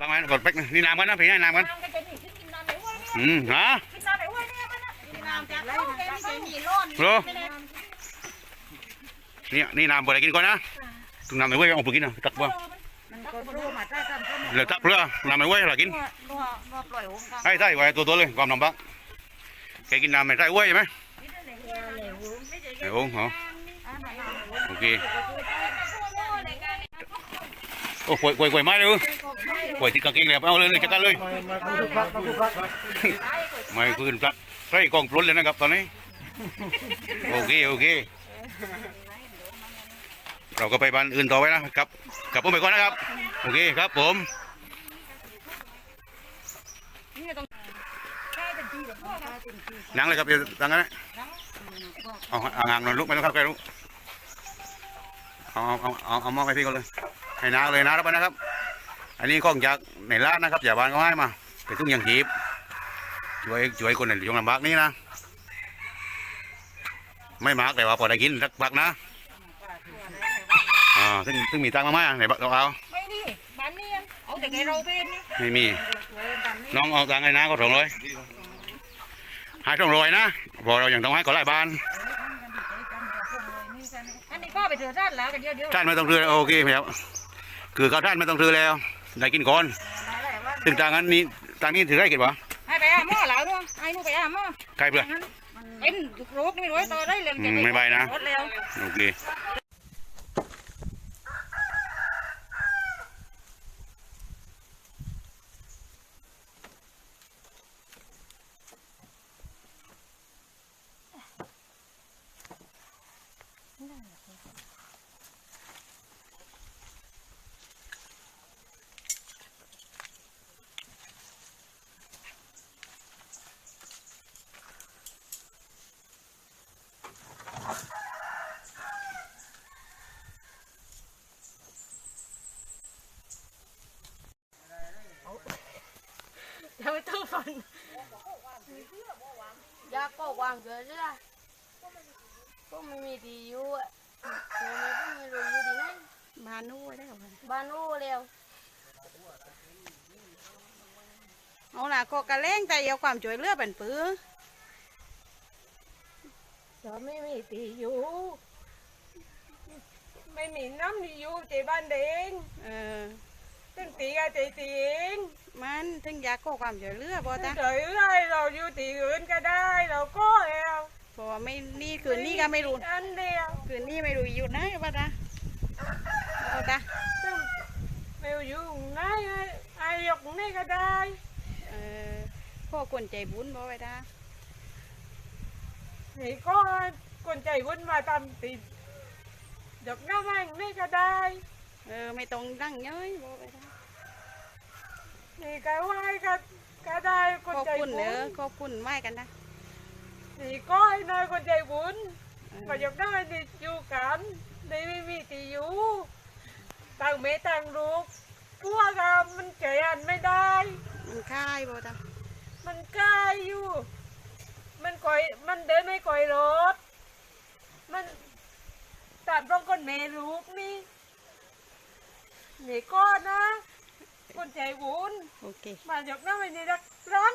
ฟังไหมกดเป๊กนี่น้ำกันนะพี่ให้น้ำกันน้ำก็จะมีขึ้นน้ำไหลว่าอืมฮะขึ้นน้ำไหลว่าเนี่ยมันนะน้ำจากเขาแกไม่ใช่มีร้อนโหนี่นี่น้ำบ่ได้กินก่อนนะถึงน้ำไม่ไหวเอาไปกินนะตักบ่มันก็รู้มาได้กันก็เหลือตักเพื่อน้ำไม่ไหวเรากินนัวนัวปล่อยองค์กันใช่ใช่ไว้ตัวตัวเลยความลำบากแกกินน้ำไม่ใช่ไหวใช่ไหมไอ้โอ้โหโอเคโอ้ป่วยป่วยป่วยไม้เลย ป่วยติดกางเกงเลยเอาเลยเลยจัดการเลย ไม่คืนพระใส่กองปล้นเลยนะครับตอนนี้ โอเคโอเค เราก็ไปบ้านอื่นต่อไปนะครับกลับผมไปก่อนนะครับ โอเคครับผม นั่งเลยครับเดี๋ยวตั้งกันนะเอาเอาห่างหน่อยลูกไม่ต้องเข้าใกล้ลูกเอาเอาเอาเอามองไปพี่ก่อนเลย ให้น้าเลยนะรับไปนะครับ อันนี้ของจากในร้านนะครับอย่าบ้านก็ให้มาเป็นตุ้งยางจีบช่วยช่วยคนในยงลำบากนี้นะ ไม่มากแต่ว่าพอได้กินสักพักนะอ่าซึ่งซึ่งมีตังค์มาไหมไหนบอกเราเอาไม่นี่บ้านนี้เอาแต่ไงเราเป็นนี่ไม่มี น้องเอาตังค์ให้นะก็สองร้อยให้สองร้อยนะพอเรายังต้องให้ก่อนหลายบานอันนี้ก็ไปเถื่อนท่านแล้วกันเยอะๆท่านไม่ต้องซื้อโอเคครับคือเขาท่านไม่ต้องซื้อแล้ว ได้กินก่อนซึ่งตังค์อันนี้ตังค์นี้ถือได้กี่วะให้ไปอาหม้อแล้วด้วยให้นู่นไปอาหม้อใครเปล่าเป็นลูกนี่ไม่รู้ต่อได้เลยอืมไม่ไปนะรถแล้วโอเค ยังไม่ต้องฟัง ยาก็วางเกิดเลยก็ไม่มีที่อยู่อ่ะไม่มีไม่รู้อยู่ที่ไหนมานู่นได้หรอบ้านนู้นแล้วเอาล่ะก็กระเล้งแต่เอาความช่วยเหลือเป็นปื้อก็ไม่มีที่อยู่ ไม่มีน้ำที่อยู่ใจบ้านเดงเออตึงตีกับใจตีเอง มันถึงอยากขอความช่วยเหลือบ่ตาเฉยเลยเราอยู่ตีอื่นก็ได้ เราก็แล้วเพราะว่าไม่นี่คืนนี้ก็ไม่รู้อันเดียวคืนนี้ไม่รู้อยู่ไหนบ่ตาเอาตาซึ่งไม่อยู่ไหนไอ้ยกนี่ก็ได้เออพ่อคนใจบุญบ่ไว้ตานี่ก็คนใจวุ่นมาตามติดยกหน้าแม่งนี่ก็ได้เออไม่ต้องดังเย้ยบ่ไว้ตา นี่ก็ไหวก็ก็ได้คนขอบใจคุณบุเด้อญขอบคุณไม่กันนะนี่ก็ไอ้นายคนใจบุญเออมายกได้นี่อยู่กันนี่ไม่มีที่อยู่ต่างเมต่างลูกพวกเรามันเฉยอันไม่ได้ มันค่ายบ่ตามันใกล้อยู่ มันก่อย มันเดินไม่ก่อยรถ มันตัดต้องคนเมลูกนี่นี่ก็นะ คนใจบุญโอเค มายกหน้าไปนี่รักรัง